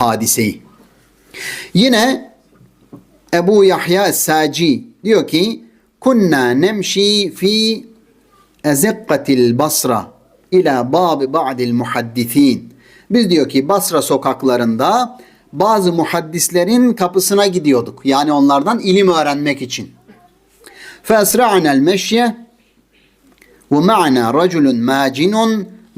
hadiseyi. Yine Ebu Yahya Saci diyor ki kunna nemşi fi ezekkatil basra ila babi ba'dil muhaddisin. Biz diyor ki Basra sokaklarında bazı muhaddislerin kapısına gidiyorduk. Yani onlardan ilim öğrenmek için. فأسرعنا المشي ومعنا رجل ماجن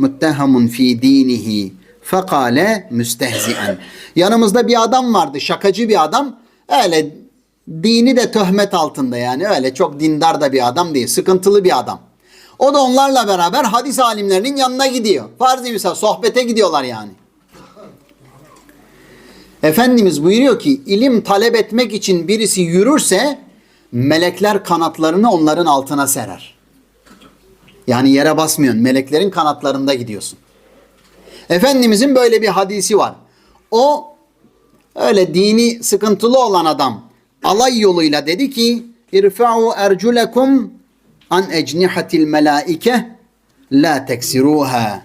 متهم في دينه Fekale müstehzi'en. Yanımızda bir adam vardı şakacı bir adam. Öyle dini de töhmet altında yani öyle çok dindar da bir adam değil sıkıntılı bir adam. O da onlarla beraber hadis alimlerinin yanına gidiyor. Farz-ı misal sohbete gidiyorlar yani. Efendimiz buyuruyor ki ilim talep etmek için birisi yürürse melekler kanatlarını onların altına serer. Yani yere basmıyorsun. Meleklerin kanatlarında gidiyorsun. Efendimizin böyle bir hadisi var. O öyle dini sıkıntılı olan adam alay yoluyla dedi ki irfa'u erculekum an ecnihatil melaike la teksiruha.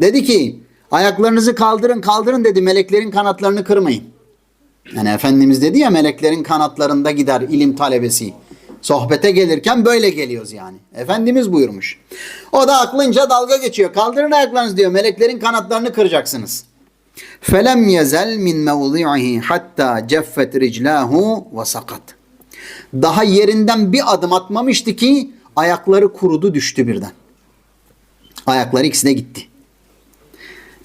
Dedi ki ayaklarınızı kaldırın kaldırın dedi meleklerin kanatlarını kırmayın. Yani Efendimiz dedi ya meleklerin kanatlarında gider ilim talebesi. Sohbete gelirken böyle geliyoruz yani. Efendimiz buyurmuş. O da aklınca dalga geçiyor. Kaldırın ayaklarınızı diyor. Meleklerin kanatlarını kıracaksınız. Felem yezel min mevdi'ihi hatta ceffet riclahu ve sakat. Daha yerinden bir adım atmamıştı ki ayakları kurudu düştü birden. Ayakları ikisi de gitti.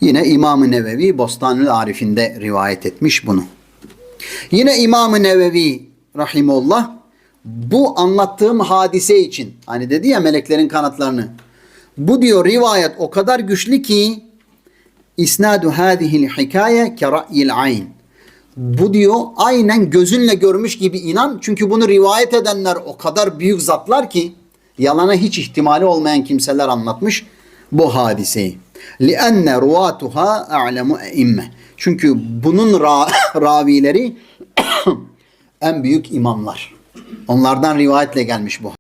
Yine İmam-ı Nevevi Bostanül Arif'inde rivayet etmiş bunu. Yine İmam-ı Nevevi Rahimullah bu anlattığım hadise için hani dedi ya meleklerin kanatlarını bu diyor rivayet o kadar güçlü ki isnadu hadihil hikaye ke ra'yil ayn bu diyor aynen gözünle görmüş gibi inan çünkü bunu rivayet edenler o kadar büyük zatlar ki yalana hiç ihtimali olmayan kimseler anlatmış bu hadiseyi. لِأَنَّ رُوَاتُهَا أَعْلَمُ اِمَّ Çünkü bunun ra- ravileri en büyük imamlar. Onlardan rivayetle gelmiş bu.